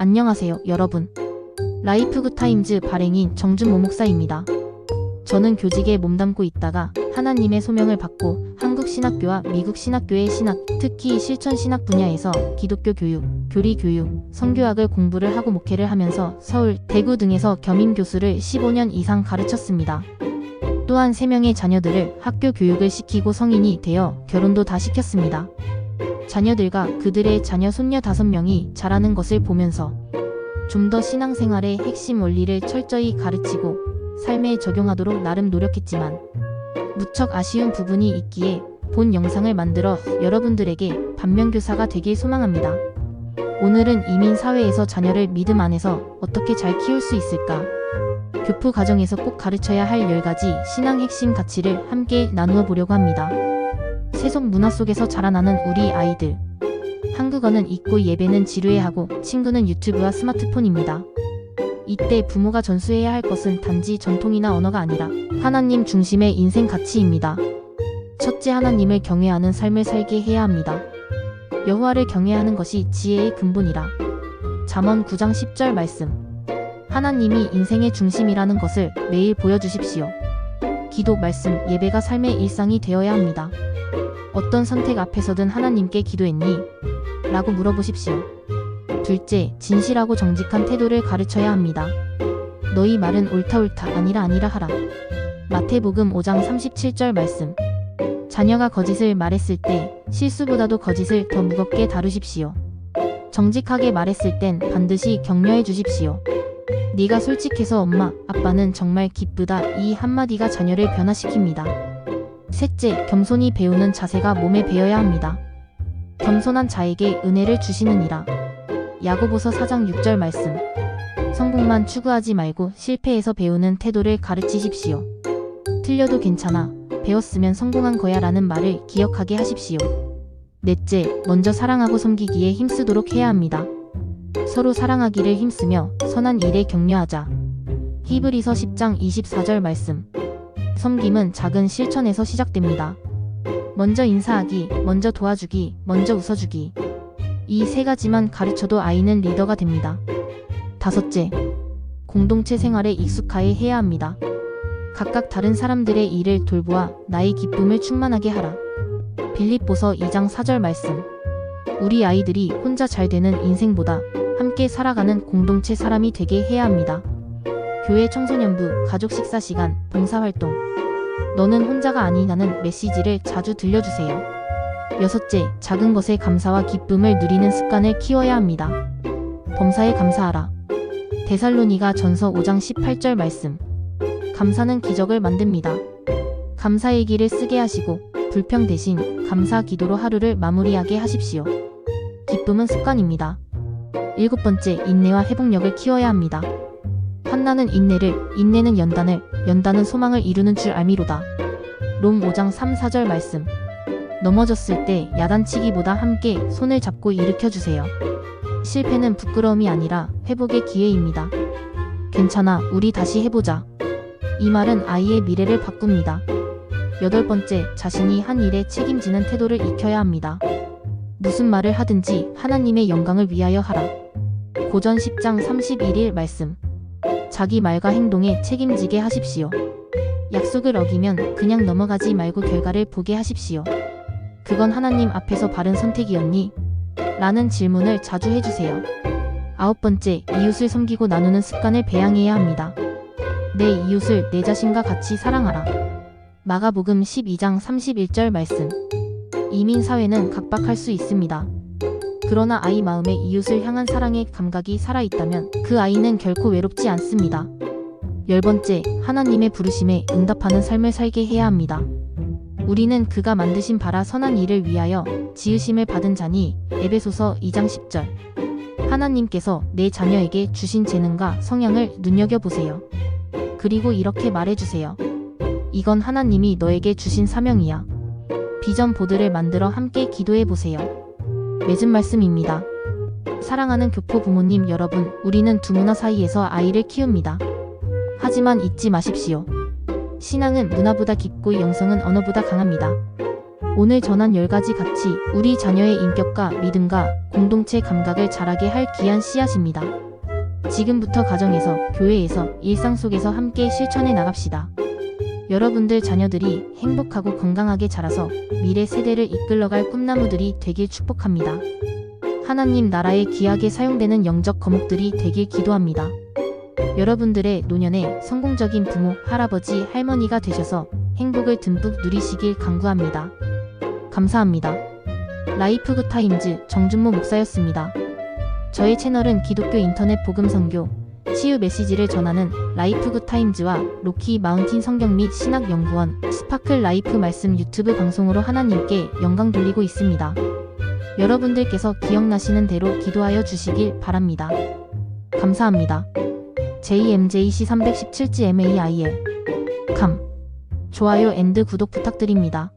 안녕하세요, 여러분. 라이프 굿타임즈 발행인 정준 모 목사입니다. 저는 교직에 몸담고 있다가 하나님의 소명을 받고 한국 신학교와 미국 신학교의 신학, 특히 실천 신학 분야에서 기독교 교육, 교리 교육, 성교학을 공부를 하고 목회를 하면서 서울, 대구 등에서 겸임 교수를 15년 이상 가르쳤습니다. 또한 3명의 자녀들을 학교 교육을 시키고 성인이 되어 결혼도 다 시켰습니다. 자녀들과 그들의 자녀 손녀 5명이 자라는 것을 보면서 좀 더 신앙생활의 핵심 원리를 철저히 가르치고 삶에 적용하도록 나름 노력했지만 무척 아쉬운 부분이 있기에 본 영상을 만들어 여러분들에게 반면교사가 되길 소망합니다. 오늘은 이민 사회에서 자녀를 믿음 안에서 어떻게 잘 키울 수 있을까? 교포 가정에서 꼭 가르쳐야 할 10가지 신앙 핵심 가치를 함께 나누어 보려고 합니다. 세속 문화 속에서 자라나는 우리 아이들. 한국어는 잊고 예배는 지루해하고 친구는 유튜브와 스마트폰입니다. 이때 부모가 전수해야 할 것은 단지 전통이나 언어가 아니라 하나님 중심의 인생 가치입니다. 첫째 하나님을 경외하는 삶을 살게 해야 합니다. 여호와를 경외하는 것이 지혜의 근본이라. 잠언 9장 10절 말씀. 하나님이 인생의 중심이라는 것을 매일 보여주십시오. 기도, 말씀, 예배가 삶의 일상이 되어야 합니다. 어떤 선택 앞에서든 하나님께 기도했니? 라고 물어보십시오. 둘째, 진실하고 정직한 태도를 가르쳐야 합니다. 너희 말은 옳다 옳다 아니라 아니라 하라. 마태복음 5장 37절 말씀. 자녀가 거짓을 말했을 때 실수보다도 거짓을 더 무겁게 다루십시오. 정직하게 말했을 땐 반드시 격려해 주십시오. 네가 솔직해서 엄마, 아빠는 정말 기쁘다. 이 한마디가 자녀를 변화시킵니다. 셋째, 겸손히 배우는 자세가 몸에 배어야 합니다. 겸손한 자에게 은혜를 주시느니라. 야고보서 4장 6절 말씀. 성공만 추구하지 말고 실패에서 배우는 태도를 가르치십시오. 틀려도 괜찮아. 배웠으면 성공한 거야 라는 말을 기억하게 하십시오. 넷째, 먼저 사랑하고 섬기기에 힘쓰도록 해야 합니다. 서로 사랑하기를 힘쓰며 선한 일에 격려하자. 히브리서 10장 24절 말씀. 섬김은 작은 실천에서 시작됩니다. 먼저 인사하기, 먼저 도와주기, 먼저 웃어주기. 이 세 가지만 가르쳐도 아이는 리더가 됩니다. 다섯째, 공동체 생활에 익숙하게 해야 합니다. 각각 다른 사람들의 일을 돌보아 나의 기쁨을 충만하게 하라. 빌립보서 2장 4절 말씀. 우리 아이들이 혼자 잘 되는 인생보다 함께 살아가는 공동체 사람이 되게 해야 합니다. 교회 청소년부, 가족 식사 시간, 봉사활동. 너는 혼자가 아니라는 메시지를 자주 들려주세요. 여섯째, 작은 것에 감사와 기쁨을 누리는 습관을 키워야 합니다. 범사에 감사하라. 데살로니가 전서 5장 18절 말씀. 감사는 기적을 만듭니다. 감사의 길을 쓰게 하시고 불평 대신 감사 기도로 하루를 마무리하게 하십시오. 기쁨은 습관입니다. 일곱 번째, 인내와 회복력을 키워야 합니다. 한나는 인내를, 인내는 연단을, 연단은 소망을 이루는 줄 알미로다. 롬 5장 3, 4절 말씀. 넘어졌을 때 야단치기보다 함께 손을 잡고 일으켜 주세요. 실패는 부끄러움이 아니라 회복의 기회입니다. 괜찮아, 우리 다시 해보자. 이 말은 아이의 미래를 바꿉니다. 여덟 번째, 자신이 한 일에 책임지는 태도를 익혀야 합니다. 무슨 말을 하든지 하나님의 영광을 위하여 하라. 고전 10장 31일 말씀. 자기 말과 행동에 책임지게 하십시오. 약속을 어기면 그냥 넘어가지 말고 결과를 보게 하십시오. 그건 하나님 앞에서 바른 선택이었니? 라는 질문을 자주 해주세요. 아홉 번째, 이웃을 섬기고 나누는 습관을 배양해야 합니다. 내 이웃을 내 자신과 같이 사랑하라. 마가복음 12장 31절 말씀. 이민 사회는 각박할 수 있습니다. 그러나 아이 마음에 이웃을 향한 사랑의 감각이 살아있다면 그 아이는 결코 외롭지 않습니다. 열 번째, 하나님의 부르심에 응답하는 삶을 살게 해야 합니다. 우리는 그가 만드신 바라 선한 일을 위하여 지으심을 받은 자니 에베소서 2장 10절. 하나님께서 내 자녀에게 주신 재능과 성향을 눈여겨보세요. 그리고 이렇게 말해주세요. 이건 하나님이 너에게 주신 사명이야. 비전 보드를 만들어 함께 기도해 보세요. 맺은 말씀입니다. 사랑하는 교포 부모님 여러분, 우리는 두 문화 사이에서 아이를 키웁니다. 하지만 잊지 마십시오. 신앙은 문화보다 깊고 영성은 언어보다 강합니다. 오늘 전한 10가지 가치, 우리 자녀의 인격과 믿음과 공동체 감각을 자라게 할 귀한 씨앗입니다. 지금부터 가정에서, 교회에서, 일상 속에서 함께 실천해 나갑시다. 여러분들 자녀들이 행복하고 건강하게 자라서 미래 세대를 이끌러갈 꿈나무들이 되길 축복합니다. 하나님 나라에 귀하게 사용되는 영적 거목들이 되길 기도합니다. 여러분들의 노년에 성공적인 부모, 할아버지, 할머니가 되셔서 행복을 듬뿍 누리시길 간구합니다. 감사합니다. 라이프 굿타임즈 정준모 목사였습니다. 저의 채널은 기독교 인터넷 복음 선교, 치유 메시지를 전하는 라이프 굿 타임즈와 로키 마운틴 성경 및 신학 연구원 스파클 라이프 말씀 유튜브 방송으로 하나님께 영광 돌리고 있습니다. 여러분들께서 기억나시는 대로 기도하여 주시길 바랍니다. 감사합니다. JMJC 317G MAIL 감 좋아요 앤드 구독 부탁드립니다.